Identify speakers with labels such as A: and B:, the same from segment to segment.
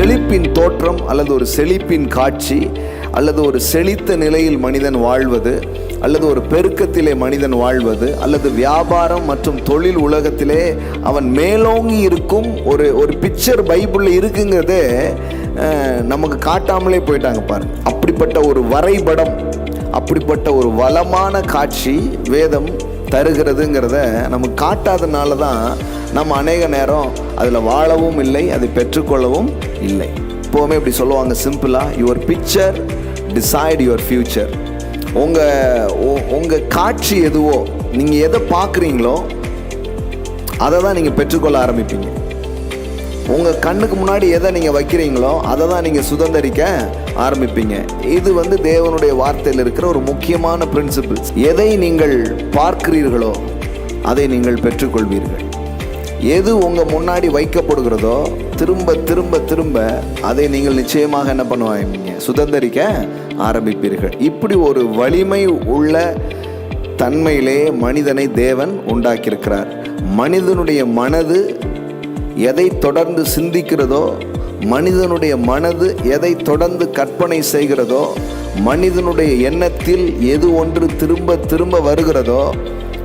A: செழிப்பின் தோற்றம் அல்லது ஒரு செழிப்பின் காட்சி அல்லது ஒரு செழித்த நிலையில் மனிதன் வாழ்வது அல்லது ஒரு பெருக்கத்திலே மனிதன் வாழ்வது அல்லது வியாபாரம் மற்றும் தொழில் உலகத்திலே அவன் மேலோங்கி இருக்கும் ஒரு ஒரு பிக்சர் பைபிளில் இருக்குங்கிறதே நமக்கு காட்டாமலே போயிட்டாங்க பாருங்க அப்படிப்பட்ட ஒரு வரைபடம் அப்படிப்பட்ட ஒரு வளமான காட்சி வேதம் தருகிறதுங்கிறத நமக்கு காட்டாதனால தான் நம்ம அநேக நேரம் அதில் வாழவும் இல்லை அதை பெற்றுக்கொள்ளவும் இல்லை. எப்போவுமே இப்படி சொல்லுவாங்க சிம்பிளாக your picture decide your future உங்கள் உங்கள் காட்சி எதுவோ நீங்கள் எதை பார்க்குறீங்களோ அதை தான் நீங்கள் பெற்றுக்கொள்ள ஆரம்பிப்பீங்க. உங்கள் கண்ணுக்கு முன்னாடி எதை நீங்கள் வைக்கிறீங்களோ அதை தான் நீங்கள் சுதந்திரிக்க ஆரம்பிப்பீங்க. இது வந்து தேவனுடைய வார்த்தையில் இருக்கிற ஒரு முக்கியமான பிரின்சிபிள்ஸ் எதை நீங்கள் பார்க்கிறீர்களோ அதை நீங்கள் பெற்றுக்கொள்வீர்கள். எது உங்கள் முன்னாடி வைக்கப்படுகிறதோ திரும்ப திரும்ப திரும்ப அதை நீங்கள் நிச்சயமாக என்ன பண்ணுவாங்க சுதந்திரிக்க ஆரம்பிப்பீர்கள். இப்படி ஒரு வலிமை உள்ள தன்மையிலே மனிதனை தேவன் உண்டாக்கியிருக்கிறார். மனிதனுடைய மனது எதை தொடர்ந்து சிந்திக்கிறதோ மனிதனுடைய மனது எதை தொடர்ந்து கற்பனை செய்கிறதோ மனிதனுடைய எண்ணத்தில் எது ஒன்று திரும்ப திரும்ப வருகிறதோ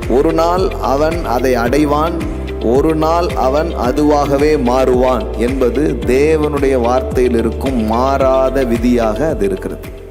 A: ஒரு நாள் அவன் அதை அடைவான் ஒரு நாள் அவன் அதுவாகவே மாறுவான் என்பது தேவனுடைய வார்த்தையில் இருக்கும் மாறாத விதியாக அது இருக்கிறது.